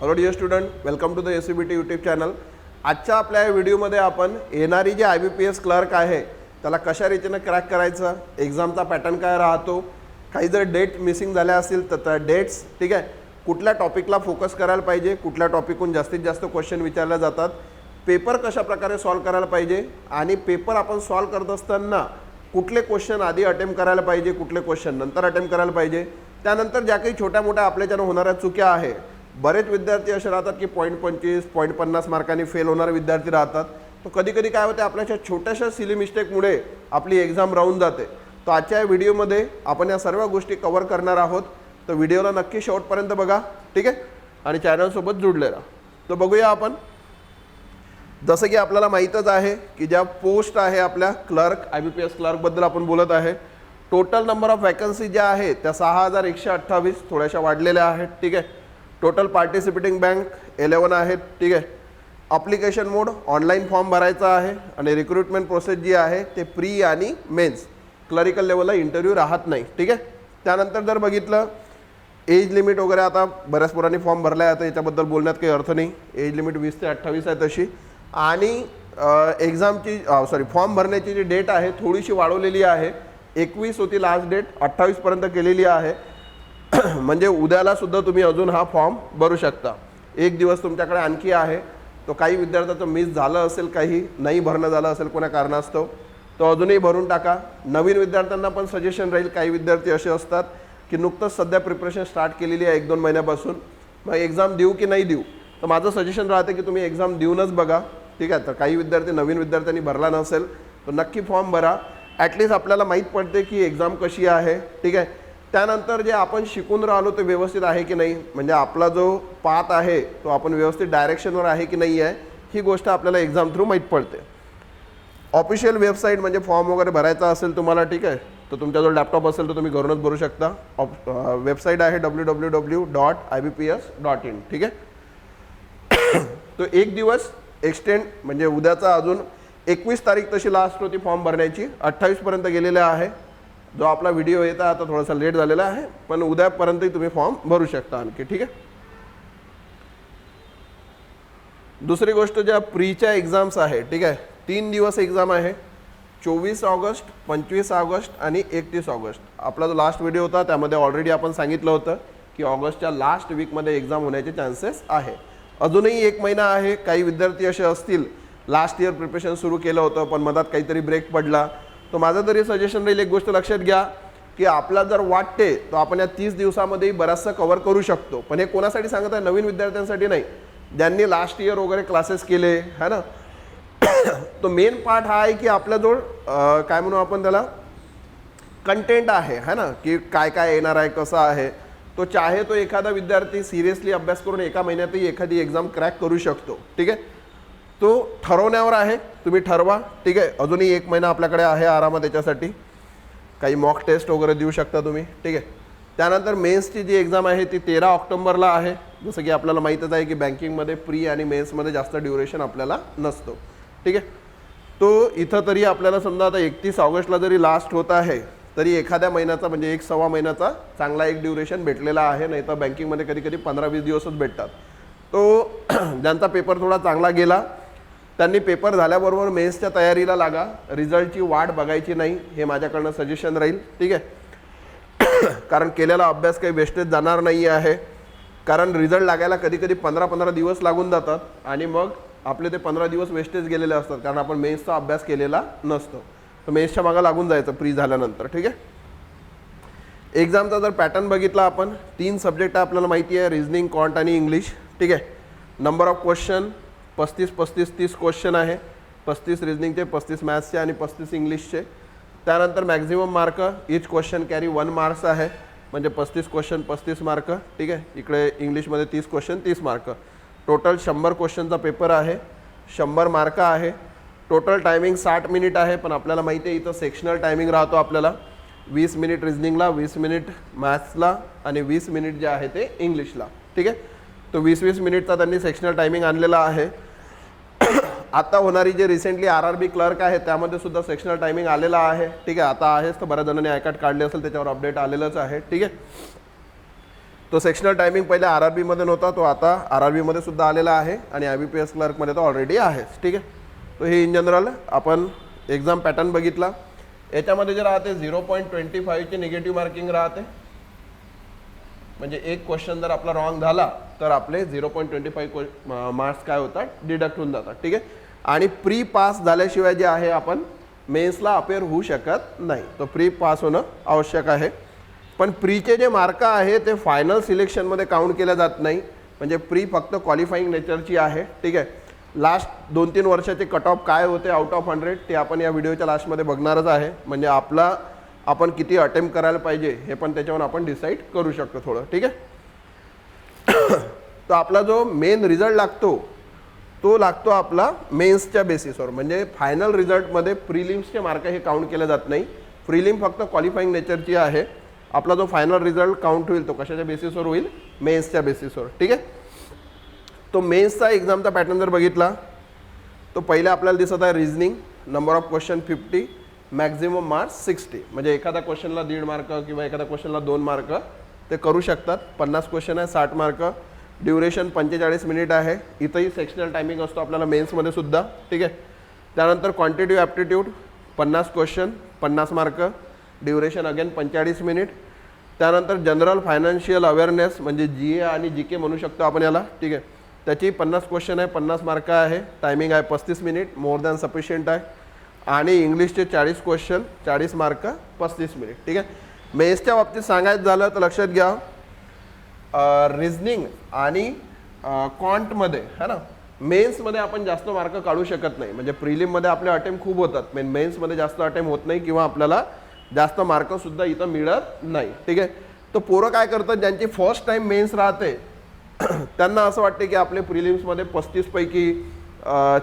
Hello dear student welcome to the S C B T YouTube channel आजच्या आपल्या या व्हिडिओमध्ये आपण येणारी जी I B P S clerk आहे त्याला कशा रीतीनं क्रॅक करायचं एक्झामचा पॅटर्न काय राहतो काही जर डेट मिसिंग झाल्या असतील तर त्या डेट्स ठीक आहे कुठल्या टॉपिकला फोकस करायला पाहिजे कुठल्या टॉपिकहून जास्तीत जास्त क्वेश्चन विचारले जातात पेपर कशा प्रकारे सॉल्व करायला पाहिजे आणि पेपर आपण सॉल्व करत असताना कुठले क्वेश्चन आधी अटेम्प्ट करायला पाहिजे कुठले क्वेश्चन नंतर अटेम्प्ट करायला पाहिजे त्यानंतर ज्या काही छोट्या मोठ्या आपल्याच्यानं होणाऱ्या चुक्या आहे बरेच विद्यार्थी असे राहतात की पॉईंट पंचवीस पॉईंट पन्नास मार्कांनी फेल होणारे विद्यार्थी राहतात. तो कधी कधी काय होते आपल्याच्या छोट्याशा सिली मिस्टेकमुळे आपली एक्झाम राहून जाते. तर आजच्या या व्हिडिओमध्ये आपण या सर्व गोष्टी कवर करणार आहोत. तर व्हिडिओला नक्की शेवटपर्यंत बघा ठीक आहे? आणि चॅनलसोबत जुडले राहा. तर बघूया आपण. जसं की आपल्याला माहीतच आहे की ज्या पोस्ट आहे आपल्या clerk I B P S क्लर्कबद्दल आपण बोलत आहे टोटल नंबर ऑफ वॅकन्सी ज्या आहेत त्या सहा हजार एकशे अठ्ठावीस थोड्याशा वाढलेल्या आहेत ठीक आहे? टोटल पार्टिसिपेटिंग बँक एलेवन आहेत ठीक आहे. अप्लिकेशन मोड ऑनलाईन फॉर्म भरायचा आहे आणि रिक्रुटमेंट प्रोसेस जी आहे ते प्री आणि मेन्स क्लरिकल लेवलला इंटरव्ह्यू राहत नाही ठीक आहे. त्यानंतर जर बघितलं एज लिमिट वगैरे आता बऱ्याच पोरांनी फॉर्म भरला आहे आता याच्याबद्दल बोलण्यात काही अर्थ नाही. एज लिमिट वीस ते अठ्ठावीस आहे तशी. आणि एक्झामची सॉरी फॉर्म भरण्याची जी डेट आहे थोडीशी वाढवलेली आहे. एकवीस होती लास्ट डेट अठ्ठावीसपर्यंत केलेली आहे. म्हणजे उद्यालासुद्धा तुम्ही अजून हा फॉर्म भरू शकता. एक दिवस तुमच्याकडे आणखी आहे. तो काही विद्यार्थ्याचं मिस झालं असेल काही नाही भरणं झालं असेल कोणा कारणास्तव तो अजूनही भरून टाका. नवीन विद्यार्थ्यांना पण सजेशन राहील काही विद्यार्थी असे असतात की नुकतंच सध्या प्रिपरेशन स्टार्ट केलेली आहे एक दोन महिन्यापासून. मग एक्झाम देऊ की नाही देऊ? तर माझं सजेशन राहते की तुम्ही एक्झाम देऊनच बघा. ठीक आहे? तर काही विद्यार्थी नवीन विद्यार्थ्यांनी भरला नसेल तर नक्की फॉर्म भरा. ॲटलिस्ट आपल्याला माहीत पडते की एक्झाम कशी आहे. ठीक आहे? त्यानंतर जे आपण शिकून राहिलो ते व्यवस्थित आहे की नाही? म्हणजे आपला जो पात आहे तो आपण व्यवस्थित डायरेक्शनवर आहे की नाही आहे ही गोष्ट आपल्याला एक्झाम थ्रू माहीत पडते. ऑफिशियल वेबसाईट म्हणजे फॉर्म वगैरे भरायचा असेल तुम्हाला ठीक आहे? तर तुमच्याजवळ लॅपटॉप असेल तर तुम्ही घरूनच भरू शकता. ऑप वेबसाईट आहे W W W dot I B P S dot in ठीक आहे? तो एक दिवस एक्सटेंड म्हणजे उद्याचा अजून एकवीस तारीख तशी लास्ट होती फॉर्म भरण्याची. अठ्ठावीसपर्यंत गेलेल्या आहे. जो आपला व्हिडिओ येता आता थोडासा लेट झालेला आहे पण उद्यापर्यंतही तुम्ही फॉर्म भरू शकता आणखी ठीक आहे? दुसरी गोष्ट ज्या प्रीच्या एक्झाम्स आहे ठीक आहे तीन दिवस एक्झाम आहे चोवीस ऑगस्ट पंचवीस ऑगस्ट आणि एकतीस ऑगस्ट. आपला जो लास्ट व्हिडिओ होता त्यामध्ये ऑलरेडी आपण सांगितलं होतं की ऑगस्टच्या लास्ट वीकमध्ये एक्झाम होण्याचे चान्सेस आहे. अजूनही एक महिना आहे काही विद्यार्थी असे असतील लास्ट इयर प्रिपरेशन सुरू केलं होतं पण मधात काहीतरी ब्रेक पडला. तर माझं तरी सजेशन राहील एक गोष्ट लक्षात घ्या की आपला जर वाटते तर आपण या तीस दिवसामध्ये बराचसा कव्हर करू शकतो. पण हे कोणासाठी सांगत आहे? नवीन विद्यार्थ्यांसाठी नाही. ज्यांनी लास्ट इयर वगैरे क्लासेस केले है ना? तो मेन पार्ट हा आहे की आपल्याजवळ जो काय म्हणू आपण त्याला? कंटेंट आहे है ना? की काय काय येणार आहे कसं आहे? तो चाहे तो एखादा विद्यार्थी सिरियसली अभ्यास करून एका महिन्यातही एखादी एक्झाम क्रॅक करू शकतो. ठीक आहे? तो ठरवण्यावर आहे तुम्ही ठरवा. ठीक आहे अजूनही एक महिना आपल्याकडे आहे आरामात याच्यासाठी. काही मॉक टेस्ट वगैरे देऊ शकता तुम्ही. ठीक आहे. त्यानंतर मेन्सची जी एक्झाम आहे ती तेरा ऑक्टोबरला आहे. जसं की आपल्याला माहीतच आहे की बँकिंगमध्ये प्री आणि मेन्समध्ये जास्त ड्युरेशन आपल्याला नसतो. ठीक आहे. तो इथं तरी आपल्याला समजा आता एकतीस ऑगस्टला जरी लास्ट होत आहे तरी एखाद्या महिन्याचा म्हणजे एक सव्वा महिन्याचा चांगला एक ड्युरेशन भेटलेला आहे. नाही तर बँकिंगमध्ये कधी कधी पंधरा वीस दिवसच भेटतात. तो ज्यांचा पेपर थोडा चांगला गेला त्यांनी पेपर झाल्याबरोबर मेन्सच्या तयारीला लागा. रिझल्टची वाट बघायची नाही हे माझ्याकडनं सजेशन राहील. ठीक आहे? कारण केलेला अभ्यास काही वेस्टेज जाणार नाही आहे. कारण रिझल्ट लागायला कधी कधी पंधरा पंधरा दिवस लागून जातात आणि मग आपले ते पंधरा दिवस वेस्टेज गेलेले असतात. कारण आपण मेन्सचा अभ्यास केलेला नसतो. तर मेन्सच्या मागं लागून जायचं प्री झाल्यानंतर. ठीक आहे? एक्झामचा जर पॅटर्न बघितला आपण तीन सब्जेक्ट आपल्याला माहिती आहे रिझनिंग कॉन्ट आणि इंग्लिश ठीक आहे? नंबर ऑफ क्वेश्चन पस्तीस पस्तीस तीस क्वेश्चन आहे. पस्तीस रिजनिंगचे पस्तीस मॅथ्सचे आणि पस्तीस इंग्लिशचे त्यानंतर maximum mark each question carry one marks आहे. म्हणजे पस्तीस क्वेश्चन पस्तीस मार्क ठीक आहे? इकडे इंग्लिशमध्ये तीस क्वेश्चन तीस मार्क टोटल शंभर क्वेश्चनचा पेपर आहे. शंभर मार्क आहे. टोटल टायमिंग साठ मिनिट आहे पण आपल्याला माहिती आहे इथं सेक्शनल टायमिंग राहतो आपल्याला. वीस मिनिट रिझनिंगला वीस मिनिट मॅथ्सला आणि वीस मिनिट जे आहे ते इंग्लिशला ठीक आहे? तो वीस वीस मिनिटचा त्यांनी सेक्शनल टायमिंग आणलेला आहे. आता होणारी जे recently R R B clerk आहे त्यामध्ये सुद्धा सेक्शनल टायमिंग आलेला आहे. ठीक आहे आता आहेच तर बऱ्याच जणांनी आय काढले असेल त्याच्यावर अपडेट आलेलंच आहे. ठीक आहे? तो सेक्शनल टायमिंग पहिले आर आर बीमध्ये नव्हता तो आता आर आर बीमध्ये सुद्धा आलेला आहे आणि आय बी पी एस क्लर्कमध्ये तो ऑलरेडी आहे ठीक आहे? तो हे इन जनरल आपण एक्झाम पॅटर्न बघितला. याच्यामध्ये जे राहते झिरो पॉईंट ट्वेंटी फाईव्हची निगेटिव्ह मार्किंग राहते. म्हणजे एक क्वेश्चन जर आपला रॉंग झाला तर आपले zero point twenty five marks काय होतात? डिडक्ट होऊन जातात. ठीक आहे? आणि प्री पास झाल्याशिवाय जे आहे आपण मेन्सला अपेअर होऊ शकत नाही. तो प्री पास होणं आवश्यक आहे. पण प्रीचे जे मार्क आहे ते फायनल सिलेक्शनमध्ये काउंट केल्या जात नाही. म्हणजे प्री फक्त क्वालिफाईंग नेचरची आहे. ठीक आहे? लास्ट दोन तीन वर्षाचे कट ऑफ काय होते आउट ऑफ हंड्रेड ते आपण या व्हिडिओच्या लास्टमध्ये बघणारच आहे. म्हणजे आपला आपण किती अटेम्प्ट करायला पाहिजे हे पण त्याच्यावर आपण डिसाईड करू शकतो थोडं. ठीक आहे? तर आपला जो मेन रिझल्ट लागतो तो लागतो आपला मेन्सच्या बेसिसवर म्हणजे फायनल रिझल्टमध्ये प्रिलिम्सचे मार्क हे काउंट केले जात नाही. प्रिलिम फक्त क्वालिफाईंग नेचरची आहे. आपला जो फायनल रिझल्ट काउंट होईल तो कशाच्या बेसिसवर होईल? मेन्सच्या बेसिसवर ठीक आहे? तो मेन्सचा एक्झामचा पॅटर्न जर बघितला तो पहिले आपल्याला दिसत आहे reasoning number of question fifty maximum marks sixty म्हणजे एखाद्या क्वेश्चनला दीड मार्क किंवा एखाद्या क्वेश्चनला दोन मार्क ते करू शकतात. पन्नास क्वेश्चन आहे साठ मार्क ड्युरेशन पंचेचाळीस मिनिट आहे. इथंही सेक्शनल टायमिंग असतो आपल्याला मेन्समध्ये सुद्धा. ठीक आहे? त्यानंतर क्वांटिटिव्ह ॲप्टिट्यूड पन्नास क्वेश्चन पन्नास मार्क ड्युरेशन अगेन पंचेचाळीस मिनिट त्यानंतर जनरल फायनान्शियल अवेअरनेस म्हणजे जी ए आणि जी के म्हणू शकतो आपण याला. ठीक आहे? त्याची पन्नास क्वेश्चन आहे पन्नास मार्क आहे. टायमिंग आहे पस्तीस मिनिट मोर दॅन सफिशियंट आहे. आणि इंग्लिशचे चाळीस क्वेश्चन चाळीस मार्क पस्तीस मिनिट ठीक आहे? मेन्सच्या बाबतीत सांगायचं झालं तर लक्षात घ्या. रिझनिंग आणि कॉन्टमध्ये है ना? मेन्समध्ये आपण जास्त मार्क काढू शकत नाही. म्हणजे प्रिलिममध्ये आपले अटेम्प्ट खूप होतात. मेन मेन्समध्ये जास्त अटेम्प्ट होत नाही किंवा आपल्याला जास्त मार्कसुद्धा इथं मिळत नाही. ठीक आहे? तर पोरं काय करतात? ज्यांची फर्स्ट टाईम मेन्स राहते त्यांना असं वाटते की आपले प्रिलिम्समध्ये पस्तीसपैकी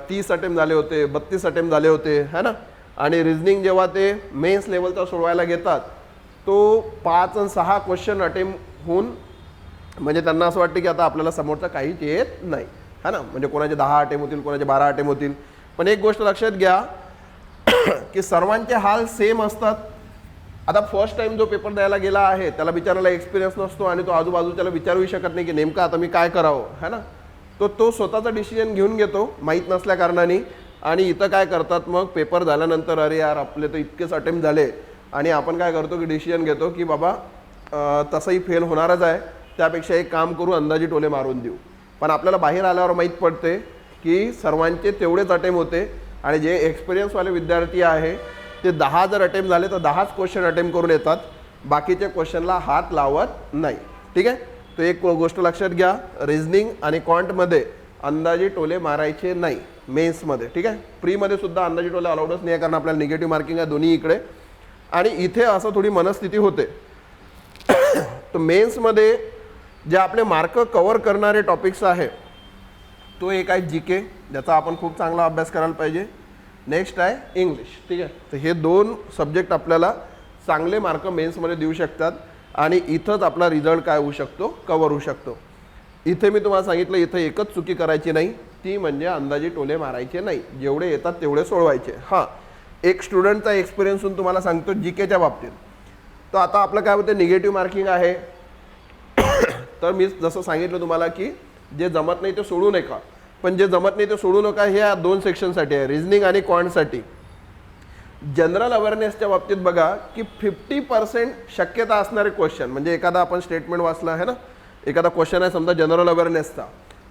तीस अटेम्प्ट झाले होते बत्तीस अटेम्प्ट झाले होते है ना? आणि रिझनिंग जेव्हा ते मेन्स लेवलचा सोडवायला घेतात तो पाच आणि सहा क्वेश्चन अटेम्प्ट होऊन म्हणजे त्यांना असं वाटतं की आता आपल्याला समोरचा काहीच येत नाही. है ना? म्हणजे कोणाचे दहा अटेम होतील कोणाचे बारा अटेम होतील. पण एक गोष्ट लक्षात घ्या की सर्वांचे हाल सेम असतात. आता फर्स्ट टाइम जो पेपर द्यायला गेला आहे त्याला बिचारायला एक्सपिरियन्स नसतो आणि तो आजूबाजूच्याला विचारूही शकत नाही की नेमकं आता मी काय करावं है ना? तो तो स्वतःचा डिसिजन घेऊन घेतो माहीत नसल्या कारणाने. आणि इथं काय करतात मग? पेपर झाल्यानंतर अरे यार आपले तर इतकेच अटेम्प्ट झाले. आणि आपण काय करतो की डिसिजन घेतो की बाबा तसंही फेल होणारच आहे. त्यापेक्षा एक काम करू अंदाजी टोले मारून देऊ. पण आपल्याला बाहेर आल्यावर माहीत पडते की सर्वांचे तेवढेच अटेम्प होते आणि जे एक्सपिरियन्सवाले विद्यार्थी आहे ते दहा जर अटेम्प झाले तर दहाच क्वेश्चन अटेम्प करून येतात. बाकीच्या क्वेश्चनला हात लावत नाही. ठीक आहे? तो एक गोष्ट लक्षात घ्या रिझनिंग आणि कॉन्टमध्ये अंदाजे टोले मारायचे नाही मेन्समध्ये ठीक आहे? प्रीमध्ये सुद्धा अंदाजे टोले अलाउडच नाही आहे कारण आपल्याला निगेटिव्ह मार्किंग आहे दोन्ही इकडे. आणि इथे असं थोडी मनस्थिती होते. तर मेन्समध्ये जे आपले मार्क कवर करणारे टॉपिक्स आहे तो एक आहे जी के ज्याचा आपण खूप चांगला अभ्यास करायला पाहिजे. नेक्स्ट आहे इंग्लिश ठीक आहे? तर हे दोन सब्जेक्ट आपल्याला चांगले मार्क मेन्समध्ये देऊ शकतात आणि इथंच आपला रिझल्ट काय होऊ शकतो? कवर होऊ शकतो. इथे मी तुम्हाला सांगितलं इथं एकच चुकी करायची नाही. ती म्हणजे अंदाजे टोले मारायचे नाही. जेवढे येतात तेवढे सोडवायचे. हां. एक स्टुडंटचा एक्सपिरियन्स होऊन तुम्हाला सांगतो जी केच्या बाबतीत. तर आता आपलं काय होतं? निगेटिव्ह मार्किंग आहे. तर मी जसं सांगितलं तुम्हाला की जे जमत नाही ते सोडू नका. पण जे जमत नाही ते सोडू नका हे या दोन सेक्शनसाठी आहे. रिझनिंग आणि क्वांटसाठी जनरल अवेअरनेसच्या बाबतीत बघा की फिफ्टी पर्सेंट शक्यता असणारे क्वेश्चन म्हणजे एखादा आपण स्टेटमेंट वाचला आहे ना? एखादा क्वेश्चन आहे समजा जनरल अवेअरनेसचा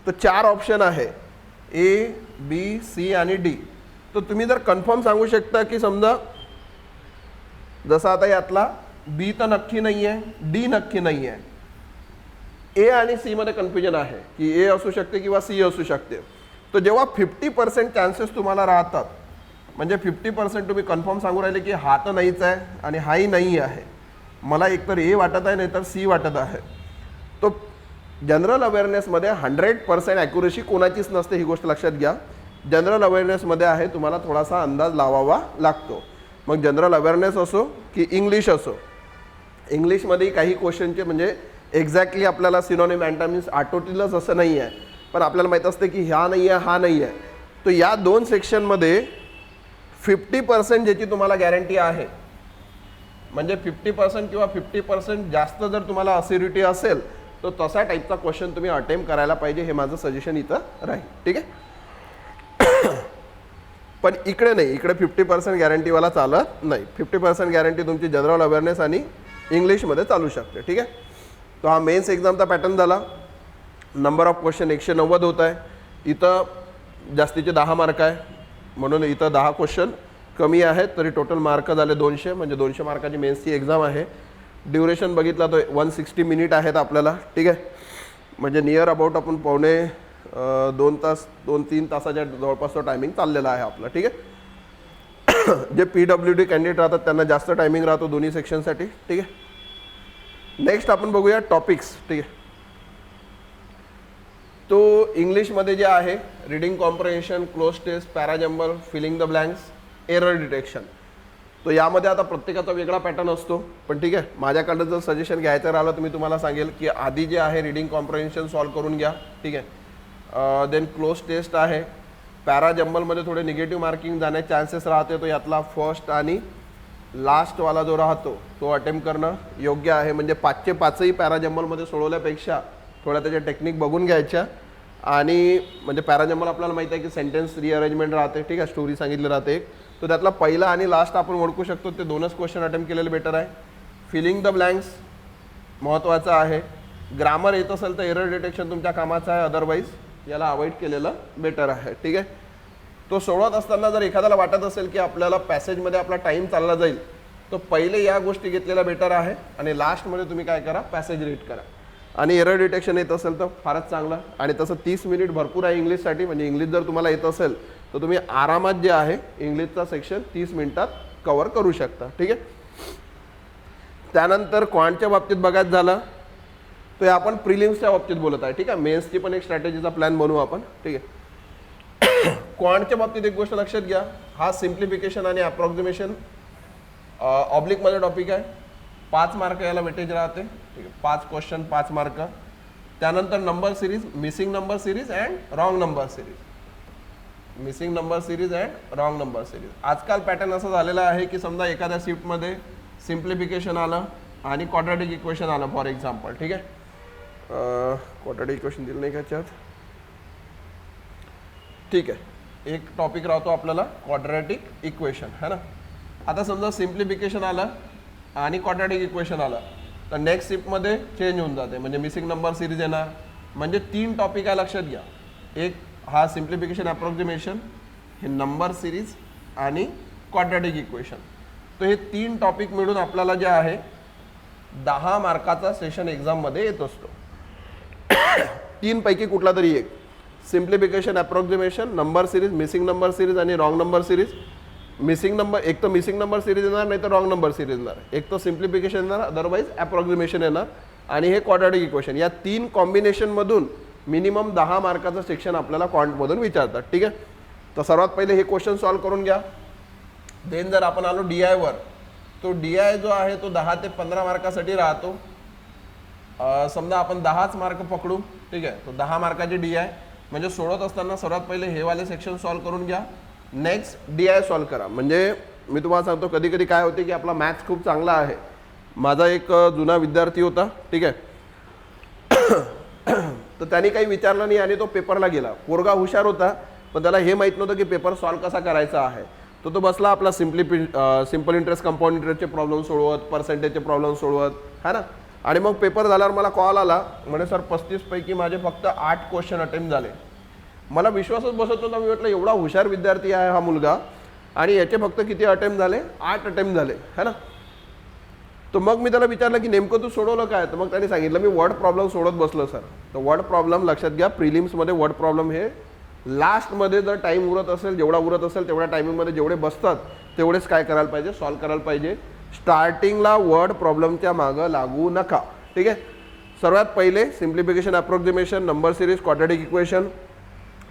तर चार ऑप्शन आहे. ए बी सी आणि डी तर तुम्ही जर कन्फर्म सांगू शकता की समजा जसं आता यातला बी तर नक्की नाही आहे डी नक्की नाही आहे ए आणि सीमध्ये कन्फ्युजन आहे की ए असू शकते किंवा सी असू शकते. तर जेव्हा फिफ्टी पर्सेंट चान्सेस तुम्हाला राहतात म्हणजे फिफ्टी पर्सेंट तुम्ही कन्फर्म सांगू राहिले की हा तर नाहीच आहे आणि हाही नाही आहे. मला एकतर ए वाटत आहे नाहीतर सी वाटत आहे. तो जनरल अवेअरनेसमध्ये हंड्रेड पर्सेंट ॲक्युरेसी कोणाचीच नसते ही गोष्ट लक्षात घ्या. जनरल अवेअरनेसमध्ये आहे तुम्हाला थोडासा अंदाज लावावा लागतो. मग जनरल अवेअरनेस असो की इंग्लिश असो. इंग्लिशमध्ये काही क्वेश्चनचे म्हणजे एक्झॅक्टली आपल्याला सिनॉनिम अँटामिन्स आटोटीलच असं नाही आहे पण आपल्याला माहीत असते की ह्या नाही आहे हा नाही आहे तर या दोन सेक्शनमध्ये फिफ्टी पर्सेंट ज्याची तुम्हाला गॅरंटी आहे म्हणजे फिफ्टी पर्सेंट किंवा फिफ्टी पर्सेंट जास्त जर तुम्हाला असिडिटी असेल तर तसा टाईपचा क्वेश्चन तुम्ही अटेम्प्ट करायला पाहिजे हे माझं सजेशन इथं राहील. ठीक आहे? पण इकडे नाही इकडे फिफ्टी पर्सेंट गॅरंटीवाला चालत नाही. फिफ्टी पर्सेंट गॅरंटी तुमची जनरल अवेअरनेस आणि इंग्लिशमध्ये चालू शकते. ठीक आहे? तो हा मेन्स एक्झामचा पॅटर्न झाला. नंबर ऑफ क्वेश्चन एकशे नव्वद होत आहे. इथं जास्तीचे दहा मार्क आहे. म्हणून इथं दहा क्वेश्चन कमी आहेत. तरी टोटल मार्क झाले दोनशे. म्हणजे दोनशे मार्काची मेन्सची एक्झाम आहे. ड्युरेशन बघितला तर वन सिक्स्टी मिनिट आहेत आपल्याला. ठीक आहे? म्हणजे नियर अबाउट आपण पावणे दोन तास दोन तीन तासाच्या जवळपास तो टायमिंग चाललेला आहे आपला. ठीक आहे? J P W D candidate राहतात त्यांना जास्त टायमिंग राहतो दोन्ही सेक्शनसाठी ठीक आहे? नेक्स्ट आपण बघूया टॉपिक्स ठीक आहे. तो इंग्लिशमध्ये जे आहे reading comprehension cloze test para jumble filling the blanks error detection तो यामध्ये आता प्रत्येकाचा वेगळा पॅटर्न असतो पण ठीक आहे माझ्याकडं जर सजेशन घ्यायचं राहिलं तर मी तुम्हाला सांगेल की आधी जे आहे रिडिंग कॉम्प्रहेन्शन सॉल्व करून घ्या ठीक आहे. देन क्लोज टेस्ट आहे पॅराजम्बलमध्ये थोडे निगेटिव्ह मार्किंग जाण्याचे चान्सेस राहते तो यातला फर्स्ट आणि लास्टवाला जो राहतो तो अटेम्प्ट करणं योग्य आहे. म्हणजे पाचचे पाचही पॅराजम्बलमध्ये सोडवल्यापेक्षा थोड्या त्याच्या टेक्निक बघून घ्यायच्या. आणि म्हणजे पॅराजम्बल आपल्याला माहिती आहे की सेंटेन्स रिअरेंजमेंट राहते ठीक आहे? स्टोरी सांगितली राहते एक. तर त्यातला पहिला आणि लास्ट आपण ओळखू शकतो ते दोनच क्वेश्चन अटेम्प्ट केलेले बेटर आहे. फिलिंग द ब्लँक्स महत्त्वाचं आहे. ग्रामर येत असेल तर एरर डिटेक्शन तुमच्या कामाचं आहे अदरवाईज याला अवॉइड केलेलं बेटर आहे ठीक आहे? तो सोडवत असताना जर एखाद्याला वाटत असेल की आपल्याला पॅसेजमध्ये आपला टाईम चालला जाईल तर पहिले या गोष्टी घेतलेल्या बेटर आहे आणि लास्टमध्ये तुम्ही काय करा पॅसेज रीड करा. आणि एरर डिटेक्शन येत असेल तर फारच चांगलं. आणि तसं तीस मिनिट भरपूर आहे इंग्लिशसाठी म्हणजे इंग्लिश जर तुम्हाला येत असेल तर तुम्ही आरामात जे आहे इंग्लिशचा सेक्शन तीस मिनिटात कवर करू शकता. ठीक आहे? त्यानंतर क्वांटच्या बाबतीत बघायचं झालं तर आपण प्रिलिम्सच्या बाबतीत बोलत आहे. ठीक आहे? मेन्सची पण एक स्ट्रॅटेजीचा प्लॅन बनवू आपण. ठीक आहे? क्वांटच्या बाबतीत एक गोष्ट लक्षात घ्या. हा सिम्प्लिफिकेशन आणि अप्रॉक्सिमेशन ऑब्लिकमध्ये टॉपिक आहे. पाच मार्क याला वेटेज राहते. ठीक आहे. पाच क्वेश्चन पाच मार्क त्यानंतर number series missing number series and wrong number series missing number series and wrong number series आजकाल पॅटर्न असं झालेला आहे की समजा एखाद्या शिफ्टमध्ये सिम्प्लिफिकेशन आलं आणि क्वाड्रॅटिक इक्वेशन आलं फॉर एक्झाम्पल ठीक आहे? क्वाड्रॅटिक इक्वेशन दिलं नाही का ठीक आहे. एक टॉपिक राहतो आपल्याला क्वाड्रॅटिक इक्वेशन है ना? आता समजा सिम्प्लिफिकेशन आलं आणि क्वाड्रॅटिक इक्वेशन आलं. तर नेक्स्ट शिफ्टमध्ये चेंज होऊन जाते. म्हणजे मिसिंग नंबर सिरीज येणार. म्हणजे तीन टॉपिक आहे लक्षात घ्या. एक हा सिम्प्लिफिकेशन अप्रॉक्झिमेशन हे नंबर सिरीज आणि क्वाड्रॅटिक इक्वेशन तर हे तीन टॉपिक मिळून आपल्याला जे आहे दहा मार्काचा सेशन एक्झाममध्ये येत असतो. तीनपैकी कुठला तरी एक. Simplification approximation number series missing number series आणि wrong number series missing number एक तर मिसिंग नंबर सिरीज येणार नाही तर रॉंग नंबर सिरीज येणार. एक तर सिम्प्लिफिकेशन येणार अदरवाईज अप्रॉक्झिमेशन येणार. आणि हे क्वाड्रॅटिक इक्वेशन या तीन कॉम्बिनेशनमधून मिनिमम दहा मार्काचं सेक्शन आपल्याला क्वांटमधून विचारतात. ठीक आहे? तर सर्वात पहिले हे क्वेश्चन सॉल्व करून घ्या. देन जर आपण आलो डी आयवर तो डी आय जो आहे तो दहा ते पंधरा मार्कासाठी राहतो. समजा आपण दहाच मार्क पकडू. ठीक आहे? तो दहा मार्काचे डी आय म्हणजे सोडत असताना सर्वात पहिले हे वाले सेक्शन सॉल्व करून घ्या. नेक्स्ट डी आय सॉल्व करा. म्हणजे मी तुम्हाला सांगतो कधी कधी काय होते की आपला मॅथ्स खूप चांगला आहे. माझा एक जुना विद्यार्थी होता ठीक आहे? तर त्यांनी काही विचारलं नाही आणि तो पेपरला गेला. पोरगा हुशार होता पण त्याला हे माहीत नव्हतं की पेपर सॉल्व कसा करायचा आहे. तर तो बसला आपला सिम्पली सिंपल इंटरेस्ट कंपाऊंड इंटरेस्टचे प्रॉब्लेम सोडवत पर्सेंटेजचे प्रॉब्लेम सोडवत है ना? आणि मग पेपर झाल्यावर मला कॉल आला म्हणे सर पस्तीसपैकी माझे फक्त आठ क्वेश्चन अटेम्प्ट झाले. मला विश्वासच बसत नव्हता मी म्हटलं एवढा हुशार विद्यार्थी आहे हा मुलगा आणि याचे फक्त किती अटेम्प्ट झाले? आठ अटेम्प्ट झाले. है ना? तर मग मी त्याला विचारलं की नेमकं तू सोडवलं काय? तर मग त्याने सांगितलं मी वर्ड प्रॉब्लेम सोडत बसलो सर. तर वर्ड प्रॉब्लेम लक्षात घ्या प्रिलिम्समध्ये वर्ड प्रॉब्लेम हे लास्टमध्ये जर टाईम उरत असेल जेवढा उरत असेल तेवढ्या टायमिंगमध्ये जेवढे बसतात तेवढेच काय करायला पाहिजे सॉल्व करायला पाहिजे. स्टार्टिंगला वर्ड प्रॉब्लेमच्या मागं लागू नका. ठीक आहे? सर्वात पहिले simplification approximation number series quadratic equation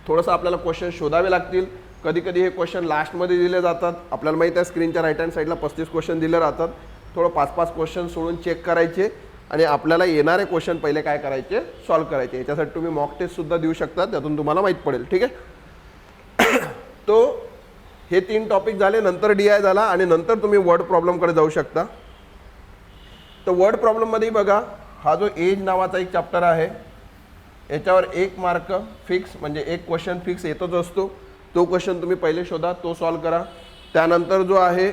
थोडंसं आपल्याला क्वेश्चन शोधावे लागतील. कधी कधी हे क्वेश्चन लास्टमध्ये दिले जातात. आपल्याला माहीत आहे स्क्रीनच्या राईट हँड साईडला पस्तीस क्वेश्चन दिले राहतात. थोडं पाच पाच क्वेश्चन सोडून चेक करायचे आणि आपल्याला येणारे क्वेश्चन पहिले काय करायचे? सॉल्व करायचे. याच्यासाठी तुम्ही मॉक टेस्टसुद्धा देऊ शकता. त्यातून तुम्हाला माहीत पडेल. ठीक आहे? तो हे तीन टॉपिक झाले नंतर डी आय झाला आणि नंतर तुम्ही वर्ड प्रॉब्लेमकडे जाऊ शकता. तर वर्ड प्रॉब्लेममध्ये बघा हा जो एज नावाचा एक चॅप्टर आहे याच्यावर एक मार्क फिक्स म्हणजे एक क्वेश्चन फिक्स येतच असतो. तो क्वेश्चन तुम्ही पहिले शोधा तो सॉल्व करा. त्यानंतर जो आहे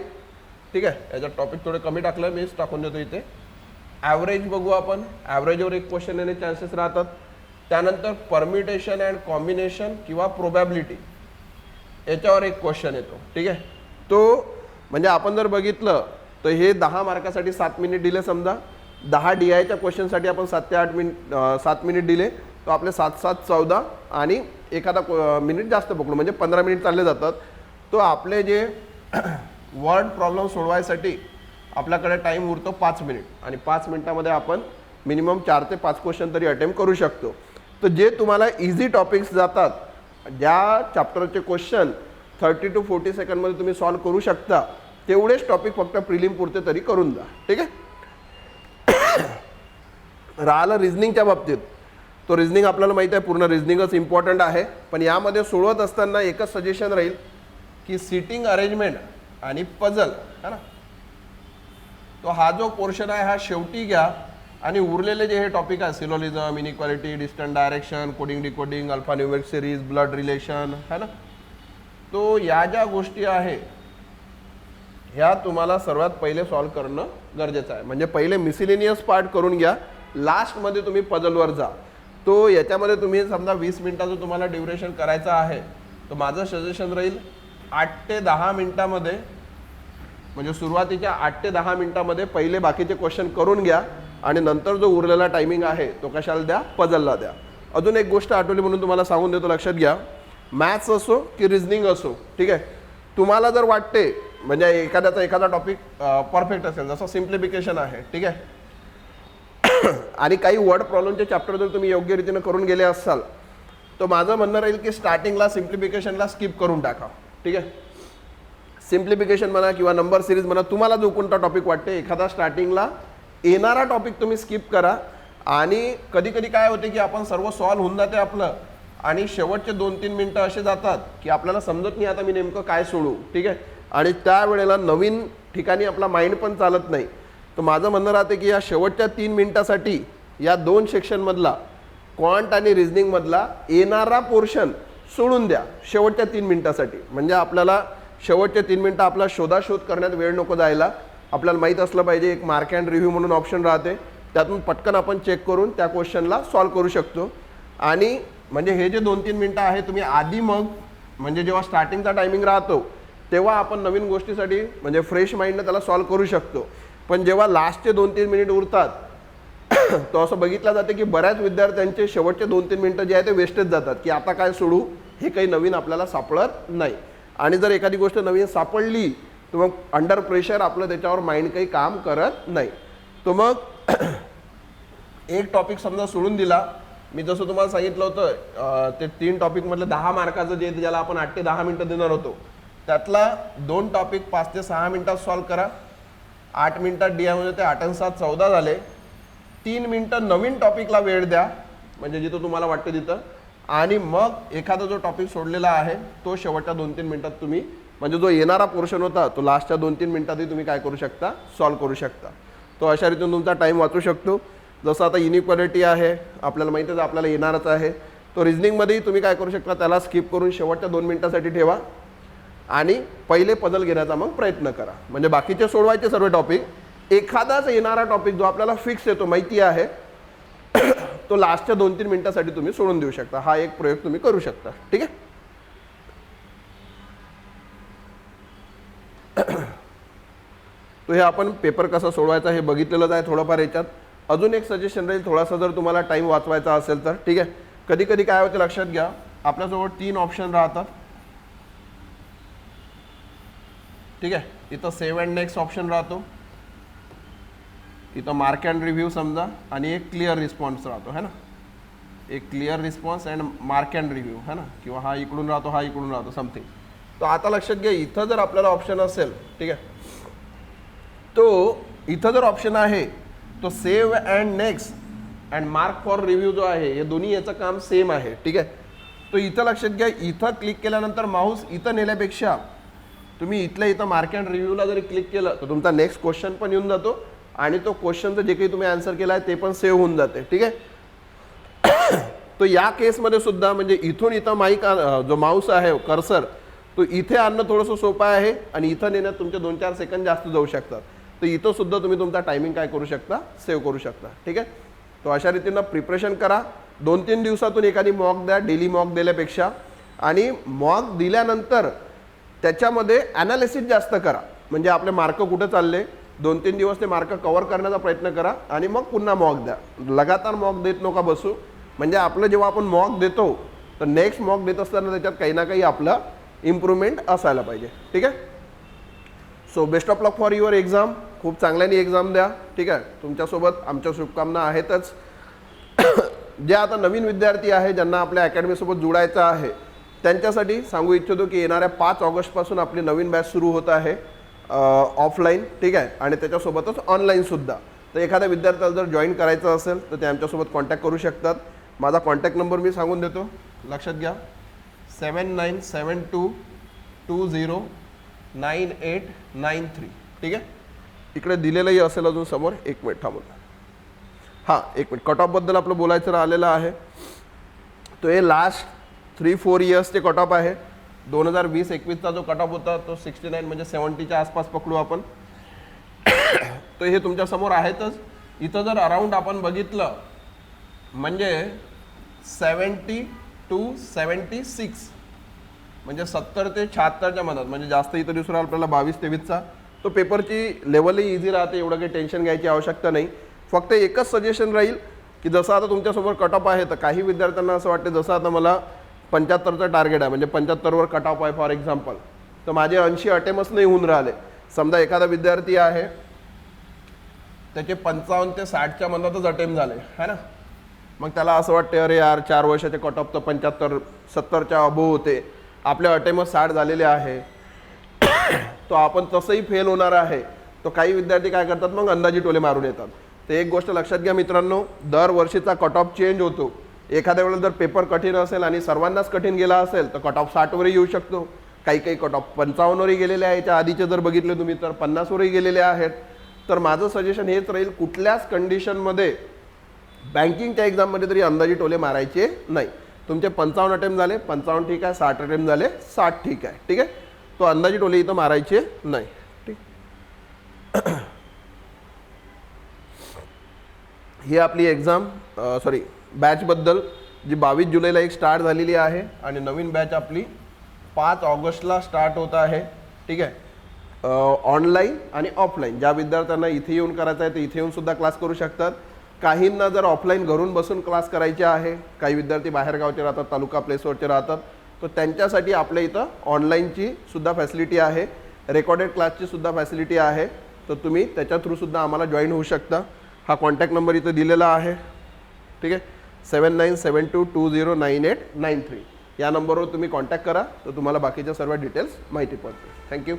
ठीक आहे याच्यात टॉपिक थोडे कमी टाकलं मीच टाकून देतो इथे. ॲव्हरेज बघू आपण. ॲव्हरेजवर एक क्वेश्चन येणे चान्सेस राहतात. त्यानंतर परमिटेशन अँड कॉम्बिनेशन किंवा प्रोबॅबिलिटी याच्यावर एक क्वेश्चन येतो. ठीक आहे? तो म्हणजे आपण जर बघितलं तर हे दहा मार्कासाठी सात मिनिट दिले समजा. दहा डी आयच्या क्वेश्चनसाठी आपण सात ते आठ मिनिट सात मिनिट दिले. तो आपले सात सात चौदा आणि एखादा मिनिट जास्त पकडू. म्हणजे पंधरा मिनिट चालले जातात. तो आपले जे वर्ड प्रॉब्लेम सोडवायसाठी आपल्याकडे टाईम उरतो पाच मिनिट आणि पाच मिनिटामध्ये आपण मिनिमम चार ते पाच क्वेश्चन तरी अटेम्प्ट करू शकतो. तर जे तुम्हाला इझी टॉपिक्स जातात ज्या चॅप्टरचे क्वेश्चन थर्टी टू फोर्टी सेकंडमध्ये तुम्ही सॉल्व करू शकता तेवढेच टॉपिक फक्त प्रिलिम पुरते तरी करून जा ठीक आहे? राहिलं रिझनिंगच्या बाबतीत. तो रिझनिंग आपल्याला माहीत आहे पूर्ण रिझनिंगच इम्पॉर्टंट आहे. पण यामध्ये सोडवत असताना एकच सजेशन राहील की सिटिंग अरेंजमेंट आणि पझल है ना? तो हा जो पोर्शन आहे हा शेवटी घ्या. आणि उरलेले जे हे टॉपिक आहे syllogism inequality distant direction coding decoding alpha numeric series blood relation है ना? तो या ज्या गोष्टी आहे ह्या तुम्हाला सर्वात पहिले सॉल्व करणं गरजेचं आहे. म्हणजे पहिले मिसिलेनियस पार्ट करून घ्या. लास्टमध्ये तुम्ही पजलवर जा. तो याच्यामध्ये तुम्ही समजा वीस मिनिटाचं तुम्हाला ड्युरेशन करायचं आहे तर माझं सजेशन राहील आठ ते दहा मिनटामध्ये म्हणजे सुरुवातीच्या आठ ते दहा मिनटामध्ये पहिले बाकीचे क्वेश्चन करून घ्या. आणि नंतर जो उरलेला टायमिंग आहे तो कशाला द्या? पजलला द्या. अजून एक गोष्ट आठवली म्हणून तुम्हाला सांगून देतो लक्षात घ्या. मॅथ्स असो की रिझनिंग असो ठीक आहे? तुम्हाला जर वाटते म्हणजे एखाद्याचा एखादा टॉपिक परफेक्ट असेल जसं सिम्प्लिफिकेशन आहे ठीक आहे? आणि काही वर्ड प्रॉब्लेमचे चॅप्टर जर तुम्ही योग्य रीतीनं करून गेले असाल तर माझं म्हणणं राहील की स्टार्टिंगला सिम्प्लिफिकेशनला स्किप करून टाका ठीक आहे? सिम्प्लिफिकेशन म्हणा किंवा नंबर सिरीज म्हणा तुम्हाला जो कोणता टॉपिक वाटते एखादा स्टार्टिंगला येणारा टॉपिक तुम्ही स्किप करा. आणि कधी कधी काय होते की आपण सर्व सॉल्व्ह होऊन जाते आपलं. आणि शेवटचे दोन तीन मिनटं असे जातात की आपल्याला समजत नाही आता मी नेमकं काय सोडू. ठीक आहे? आणि त्यावेळेला नवीन ठिकाणी आपला माइंड पण चालत नाही. तर माझं म्हणणं राहते की या शेवटच्या तीन मिनटासाठी या दोन सेक्शनमधला क्वांट आणि रिझनिंगमधला येणारा पोर्शन सोडून द्या. शेवटच्या तीन मिनटासाठी. म्हणजे आपल्याला शेवटच्या तीन मिनटं आपला शोधाशोध करण्यात वेळ नको जायला. आपल्याला माहीत असलं पाहिजे एक मार्क अँड रिव्ह्यू म्हणून ऑप्शन राहते. त्यातून पटकन आपण चेक करून त्या क्वेश्चनला सॉल्व्ह करू शकतो. आणि म्हणजे हे जे दोन तीन मिनटं आहे तुम्ही आधी मग म्हणजे जेव्हा स्टार्टिंगचा टायमिंग राहतो तेव्हा आपण नवीन गोष्टीसाठी म्हणजे फ्रेश माइंडनं त्याला सॉल्व्ह करू शकतो. पण जेव्हा लास्टचे दोन तीन मिनिट उरतात तो असं बघितलं जाते की बऱ्याच विद्यार्थ्यांचे शेवटचे दोन तीन मिनटं जे आहे ते वेस्टेज जातात की आता काय सोडू हे काही नवीन आपल्याला सापडत नाही. आणि जर एखादी गोष्ट नवीन सापडली तर मग अंडर प्रेशर आपलं त्याच्यावर माइंड काही काम करत नाही. तर मग एक टॉपिक समजा सोडून दिला. मी जसं तुम्हाला सांगितलं होतं ते तीन टॉपिकमधलं दहा मार्काचं जे ज्याला आपण आठ ते दहा मिनटं देणार होतो त्यातला दोन टॉपिक पाच ते सहा मिनटात सॉल्व करा. आठ मिनिटात डी आयमध्ये ते आठ आणि सात चौदा झाले. तीन मिनटं नवीन टॉपिकला वेळ द्या म्हणजे जिथं तुम्हाला वाटतं तिथं. आणि मग एखादा जो टॉपिक सोडलेला आहे तो शेवटच्या दोन तीन मिनटात तुम्ही म्हणजे जो येणारा पोर्शन होता तो लास्टच्या दोन तीन मिनटातही तुम्ही काय करू शकता? सॉल्व करू शकता. तो अशा रीतीने तुमचा टाईम वाचू शकतो. जसं आता इनिक्वालिटी आहे आपल्याला माहितीच आहे आपल्याला येणारच आहे. तो रिझनिंगमध्येही तुम्ही काय करू शकता त्याला स्किप करून शेवटच्या दोन मिनटासाठी ठेवा. आणि पहिले पदल घेण्याचा मग प्रयत्न करा. म्हणजे बाकीचे सोडवायचे सर्व टॉपिक एखादाच येणारा टॉपिक जो आपल्याला फिक्स येतो माहिती आहे तो लास्टच्या दोन तीन मिनटासाठी तुम्ही सोडून देऊ शकता. हा एक प्रयोग तुम्ही करू शकता. ठीक आहे? तो हे आपण पेपर कसा सोडवायचा हे बघितलेलंच आहे थोडंफार याच्यात. अजून एक सजेशन राहील थोडासा जर तुम्हाला टाईम वाचवायचा असेल तर ठीक आहे? कधी कधी काय होते लक्षात घ्या आपल्याजवळ तीन ऑप्शन राहतात. ठीक आहे? इथं सेव्ह अँड नेक्स्ट ऑप्शन राहतो. इथं मार्क अँड रिव्ह्यू समजा आणि एक क्लिअर रिस्पॉन्स राहतो है ना? एक clear response and mark and review है ना? किंवा हा इकडून राहतो हा इकडून राहतो समथिंग तर आता लक्षात घ्या इथं जर आपल्याला ऑप्शन असेल ठीक आहे? तो इथं जर ऑप्शन आहे तो save and next and mark for review जो आहे हे दोन्ही याचं काम सेम आहे ठीक आहे? तो इथं लक्षात घ्या इथं क्लिक केल्यानंतर माऊस इथं नेल्यापेक्षा तुम्ही इथल्या इथं मार्क अँड रिव्ह्यूला जरी क्लिक केलं तर तुमचा नेक्स्ट क्वेश्चन पण येऊन जातो आणि तो क्वेश्चनचं जे काही तुम्ही आन्सर केला आहे ते पण सेव्ह होऊन जाते ठीक आहे? तो या केसमध्ये सुद्धा म्हणजे इथून इथं माईक जो माऊस आहे कर्सर तो इथे आणणं थोडंसं सोपं आहे आणि इथं नेण्यात तुमचे दोन चार सेकंद जास्त जाऊ शकतात. तर इथं सुद्धा तुम्ही तुमचा टायमिंग काय करू शकता? सेव्ह करू शकता. ठीक आहे? तो अशा रीतीनं प्रिपरेशन करा. दोन तीन दिवसातून एखादी मॉक द्या डेली मॉक दिल्यापेक्षा. आणि मॉक दिल्यानंतर त्याच्यामध्ये ॲनालिसिस जास्त करा. म्हणजे आपले मार्क कुठे चालले? दोन तीन दिवस ते मार्क कव्हर करण्याचा प्रयत्न करा. आणि मग पुन्हा मॉक द्या. लगातार मॉक देत नका बसू. म्हणजे आपलं जेव्हा आपण मॉक देतो तर नेक्स्ट मॉक देत असताना त्याच्यात काही ना काही आपलं इम्प्रूव्हमेंट असायला पाहिजे. ठीक आहे? So best of luck for your exam खूप चांगल्याने एक्झाम द्या. ठीक आहे? तुमच्यासोबत आमच्या शुभकामना आहेतच. जे आता नवीन विद्यार्थी आहे ज्यांना आपल्या अकॅडमीसोबत जुडायचं आहे त्यांच्यासाठी सांगू इच्छितो की येणाऱ्या पाच ऑगस्टपासून आपली नवीन बॅच सुरू होत आहे ऑफलाईन ठीक आहे? आणि त्याच्यासोबतच ऑनलाईनसुद्धा तर एखाद्या विद्यार्थ्याला जर जॉईन करायचं असेल तर ते आमच्यासोबत कॉन्टॅक्ट करू शकतात. माझा कॉन्टॅक्ट नंबर मी सांगून देतो. लक्षात घ्या. Seven nine seven two two zero nine eight nine three. ठीक आहे? इकडे दिलेलंही असेल अजून समोर. एक मिनिट थांबून. हां एक मिनिट. कट ऑफबद्दल आपलं बोलायचं राहिलेलं आहे. तो हे लास्ट थ्री फोर इयर्सचे कट ऑफ आहे. दोन हजार वीस एकवीसचा जो कट ऑफ होता तो सिक्स्टी नाईन म्हणजे सेवन्टीच्या आसपास पकडू आपण. तर हे तुमच्यासमोर आहेतच. इथं जर अराऊंड आपण बघितलं म्हणजे सेवन्टी टू सेवन्टी सिक्स म्हणजे सत्तर ते शहात्तरच्या मनात म्हणजे जास्त इथं दिसून आपल्याला बावीस तेवीसचा तो पेपरची लेवलही इझी राहते एवढं काही टेन्शन घ्यायची आवश्यकता नाही. फक्त एकच सजेशन राहील की जसं आता तुमच्यासमोर कट ऑफ आहे तर काही विद्यार्थ्यांना असं वाटते जसं आता मला पंच्याहत्तरचं टार्गेट आहे म्हणजे पंच्याहत्तरवर कट ऑफ आहे फॉर एक्झाम्पल तर माझे ऐंशी अटेम्प्टच नाही होऊन राहिले. समजा एखादा विद्यार्थी आहे त्याचे पंचावन्न ते साठच्या मनातच अटेम्प्ट झाले है ना? मग त्याला असं वाटतं अरे यार चार वर्षाचे कट ऑफ तर पंच्याहत्तर सत्तरच्या अबो होते. आपले अटेम्प्ट साठ झालेले आहे. तो आपण तसंही फेल होणार आहे. तो काही विद्यार्थी काय करतात? मग अंदाजी टोले मारून येतात. तर एक गोष्ट लक्षात घ्या मित्रांनो दरवर्षीचा कट ऑफ चेंज होतो. एखाद्या वेळेला जर पेपर कठीण असेल आणि सर्वांनाच कठीण गेला असेल तर कट ऑफ साठवरही येऊ शकतो. काही काही कट ऑफ पंचावन्नवरही गेलेले आहे. याच्या आधीचे जर बघितले तुम्ही तर पन्नासवरही गेलेले आहेत. तर माझं सजेशन हेच राहील कुठल्याच कंडिशनमध्ये बँकिंगच्या एक्झाममध्ये तरी अंदाजी टोले मारायचे नाही. तुमचे पंचावन्न अटेम्प्ट झाले पंचावन्न ठीक आहे साठ अटेम्प्ट झाले साठ ठीक आहे ठीक आहे? तो अंदाजी टोली इथं मारायचे नाही ठीक? ही आपली एक्झाम सॉरी बॅचबद्दल जी बावीस जुलैला एक स्टार्ट झालेली आहे आणि नवीन बॅच आपली पाच ऑगस्टला स्टार्ट होत आहे ठीक आहे? ऑनलाईन आणि ऑफलाईन ज्या विद्यार्थ्यांना इथे येऊन करायचं आहे ते इथे येऊन सुद्धा क्लास करू शकतात. काहींना जर ऑफलाईन घरून बसून क्लास करायचे आहे काही विद्यार्थी बाहेरगावचे राहतात तालुका प्लेसवरचे राहतात तर त्यांच्यासाठी आपल्या इथं ऑनलाईनची सुद्धा फॅसिलिटी आहे रेकॉर्डेड क्लासची सुद्धा फॅसिलिटी आहे. तर तुम्ही त्याच्या थ्रूसुद्धा आम्हाला जॉईन होऊ शकता. हा कॉन्टॅक्ट नंबर इथं दिलेला आहे. ठीक आहे? Seven nine seven two two zero nine eight nine three या नंबरवर तुम्ही कॉन्टॅक्ट करा तर तुम्हाला बाकीच्या सर्व डिटेल्स माहिती पडतील. थँक्यू